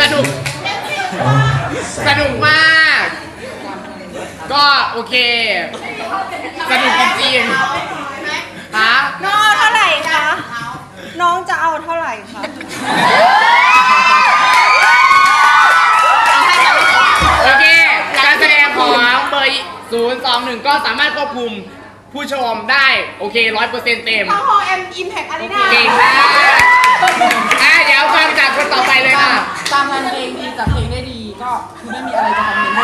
กสนุก สนุกมาก ก็โอเค สนุกจริงๆฮะน้องเอาเท่าไหร่คะ น้องจะเอาเท่าไหร่คะ โอเค การแสดงของเบอร์0 2 1ก็สามารถควบคุมผู้ชมได้ โอเคร้อยเปอร์เซ็นต์เต็มต้องฮอเอ็มอิมแพคอารีนา เก่งมากอะเดี๋ยวฟังจากคนต่อไปเลยค่ะ ตามงานเพลงดีจากเพลงได้ดีก็คือไม่มีอะไรจะคอมเมนต์